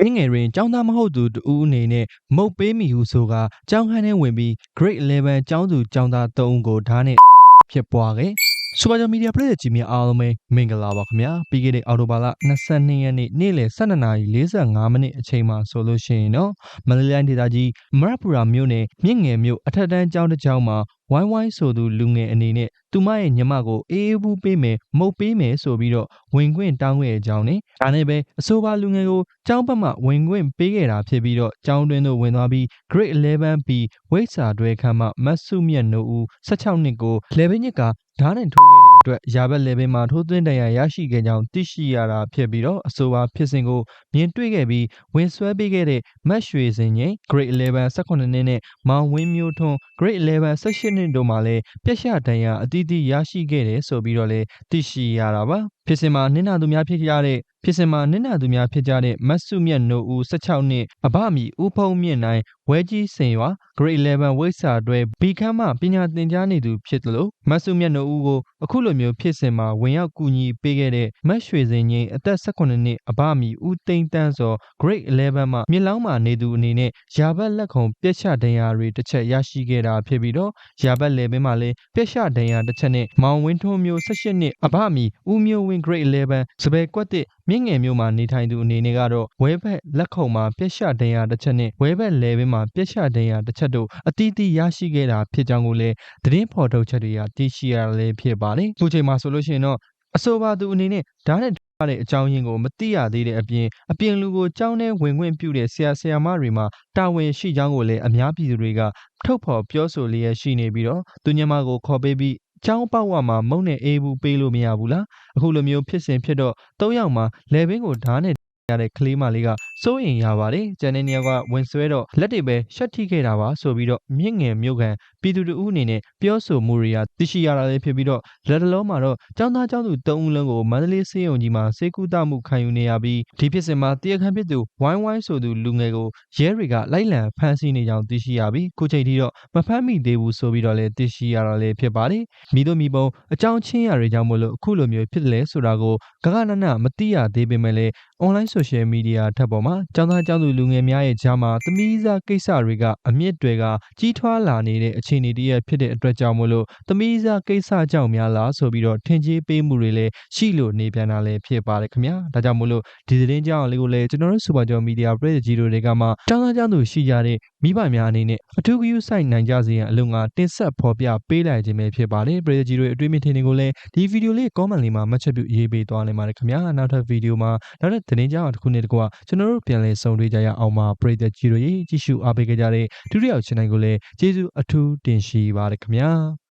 အင်းငယ်တွင်ကျောင်းသားမဟုတ်သူတဦးအနေနဲ့မုတ်ပေးမိဟုဆိုကာကျောင်းခန်းထဲဝင်ပြီး grade 11ကျောင်းသူကျောင်းသား၃ဦးကိုဓာတ်နဲ့ဖြစ်ပွားခဲ့။ Super Media Play ကြီးများအားလုံးပဲမင်္ဂလာပါခင်ဗျာ။ပြီးခဲ့တဲ့အော်တိုဘာလ22ရက်နေ့နေ့လယ်12:45မိနစ်အချိန်မှာဆိုလို့ရှိရင်တော့မန္တလေးဒေသကြီးမရပူရာမြို့နယ်မြင့်ငယ်မြို့အထက်တန်းကျောင်းတစ်ကျောင်းမှာ ဝိုင်းဝိုင်းဆိုသူလူငယ်အနေနဲ့သူမရဲ့ညီမကိုအေးအေးဘူးပေးမယ်မုတ်ပေးမယ်ဆိုပြီးတော့ဝင်ခွင့်တောင်းခဲ့တဲ့အကြောင်းနဲ့ဒါနဲ့ပဲအဆိုပါလူငယ်ကိုကျောင်းဘက်မှဝင်ခွင့်ပေးခဲ့တာဖြစ်ပြီးတော့ကျောင်းတွင်းသို့ဝင်သွားပြီး grade 11 B ဝိတ်စာတွဲခန်းမှမတ်စုမြတ်နိုးဦး16နှစ်ကိုလေဘင်းညစ်ကဓာတ်နဲ့ထိုးခဲ့တဲ့ အတွက်ရာဘက်လေဘင်းမှာ ထိုးသွင်းတန်ရာရရှိခဲ့ကြောင်း သိရှိရတာဖြစ်ပြီးတော့ အဆိုပါဖြစ်စဉ်ကို မြင်တွေ့ခဲ့ပြီး ဝင်ဆွဲပေးခဲ့တဲ့မတ်ရွှေစင်ငိမ့် grade 11 18နှစ်နဲ့ မောင်ဝင်းမျိုးထွန်း grade 11 18နှစ်တို့မှာလည်း ပြက်ရှဒဏ်ရာအသီးသီးရရှိခဲ့တယ်ဆိုပြီးတော့လည်း သိရှိရတာပါ ဖြစ်စဉ်မှာနင့်နာသူများဖြစ်ကြတဲ့ ဖြစ်စဉ်မှာနင့်နာသူများဖြစ်ကြတဲ့မတ်စုမြတ်နိုးဦး16နှစ် အဘမီဦးဖုံးမြင့်နိုင် ဝဲကြီးစင်ရွာ grade 11ဝိတ်စာတွဲဘီခမ်းမှပညာသင်ကြားနေသူဖြစ်တယ်လို့မတ်စုမြတ်နိုးဦးကိုအခုလိုမျိုးဖြစ်စဉ်မှာဝင်ရောက်ကူညီပေးခဲ့တဲ့မတ်ရွှေစင်ငိမ့်အသက်18နှစ်အဘမီဦးသိန်းတန်းစော grade 11မှမြစ်လောင်းမှာနေသူအနေနဲ့ရာဘတ်လက်ခုံပြက်ချဒဏ်ရာတွေတစ်ချက်ရရှိခဲ့တာဖြစ်ပြီးတော့ရာဘတ်လေဘင်းမှာလည်းပြက်ချဒဏ်ရာတစ်ချက်နဲ့မောင်ဝင်းထွန်းမျိုး18နှစ်အဘမီဦးမျိုးဝင်း grade 11စပယ်ကွက်တစ်မြင့်ငယ်မျိုးမှာနေထိုင်သူအနေနဲ့ကတော့ဝဲဘက်လက်ခုံမှာပြက်ချဒဏ်ရာတစ်ချက်နဲ့ဝဲဘက်လေဘင်းမှာပြက်ချဒဏ်ရာတစ်ချက်တို့အတီးတီးရရှိခဲ့တာဖြစ်ကြောင်းကိုလည်းသတင်းဖော်ထုတ်ချက်တွေကသိရှိရလည်းဖြစ်ပါတယ်။အခုချိန်မှာဆိုလို့ရှိရင်တော့အဆိုပါသူအနေနဲ့ဓာတ်နဲ့ရတဲ့အကြောင်းရင်းကိုမသိရသေးတဲ့အပြင်အပြင်လူကိုကြောင်းထဲဝင်ခွင့်ပြုတဲ့ဆရာဆရာမတွေမှာတာဝန်ရှိကြောင်းကိုလည်းအများပြည်သူတွေကထုတ်ဖော်ပြောဆိုလျက်ရှိနေပြီးတော့သူညမကိုခေါ်ပေးပြီးကျောင်းပေါက်ဝမှာမုံနဲ့အေးဘူးပေးလို့မရဘူးလားအခုလိုမျိုးဖြစ်စဉ်ဖြစ်တော့၃ယောက်မှာလေဘင်းကိုဓာတ်နဲ့ ရတဲ့ကလေးမလေးကစိုးရင်ရပါတယ်ကျန်တဲ့နေရာကဝင်ဆွဲတော့လက်တွေပဲရှက်ထိခဲ့တာပါဆိုပြီးတော့မြင့်ငယ်မြို့ကန်ပြည်သူတို့အနေနဲ့ပြောဆိုမှုတွေကသိရှိရတာလည်းဖြစ်ပြီးတော့လက်တလုံးမှာတော့ចောင်းသားចောင်းသူ၃ဦးလုံးကိုမန္တလေးစေယုံကြီးမှာစေကူတမှုခံယူနေရပြီးဒီဖြစ်စဉ်မှာတရားခံဖြစ်သူဝိုင်းဝိုင်းဆိုသူလူငယ်ကိုရဲတွေကလိုက်လံဖမ်းဆီးနေကြောင်းသိရှိရပြီးခုချိန်ထိတော့မဖမ်းမိသေးဘူးဆိုပြီးတော့လည်းသိရှိရတာလည်းဖြစ်ပါတယ်မိတို့မိဘုံအကြောင်းချင်းရတွေကြောင့်မလို့အခုလိုမျိုးဖြစ်တယ်လဲဆိုတာကိုဂဂနနမသိရသေးပေမဲ့လည်း။ online social media ထက်ပေါ်မှာကျောင်းသားကျောင်းသူလူငယ်များရဲ့ကြားမှာသမီးစားကိစ္စတွေကအမြင့်တွေက ကြီးထွားလာနေတဲ့အခြေအနေတစ်ရပ်ဖြစ်တဲ့အတွက်ကြောင့်မို့လို့သမီးစားကိစ္စကြောင့်များလားဆိုပြီးတော့ထင်ကြေးပေးမှုတွေလည်းရှိလို့နေပြန်တာလည်းဖြစ်ပါတယ်ခင်ဗျာ။ဒါကြောင့်မို့လို့ဒီသတင်းကြောင်းလေးကိုလည်းကျွန်တော်တို့ Super Joy Media ပရိသတ်ကြီးတို့တွေကမှကျောင်းသားကျောင်းသူရှိကြတဲ့မိဘများအနေနဲ့အထူးဂရုစိုက်နိုင်ကြစေရန်အလုံးကတင်ဆက်ဖော်ပြပေးလိုက်ခြင်းပဲဖြစ်ပါတယ်ပရိသတ်ကြီးတို့ရဲ့အတွေ့အမြင်ထင်တွေကိုလည်းဒီဗီဒီယိုလေး comment လေးမှာမှတ်ချက်ပြုရေးပေးသွားနိုင်ပါတယ်ခင်ဗျာနောက်ထပ်ဗီဒီယိုမှာနောက်ထပ်သတင်းကြောင်းတစ်ခုနဲ့တကွကျွန်တော်တို့ပြန်လည်ဆုံတွေ့ကြရအောင်ပါပြည်သက်ကြီးတို့ရေကြည့်ရှုအားပေးကြတဲ့ဒုတိယ channel ကိုလည်းကျေးဇူးအထူးတင်ရှိပါတယ်ခင်ဗျာ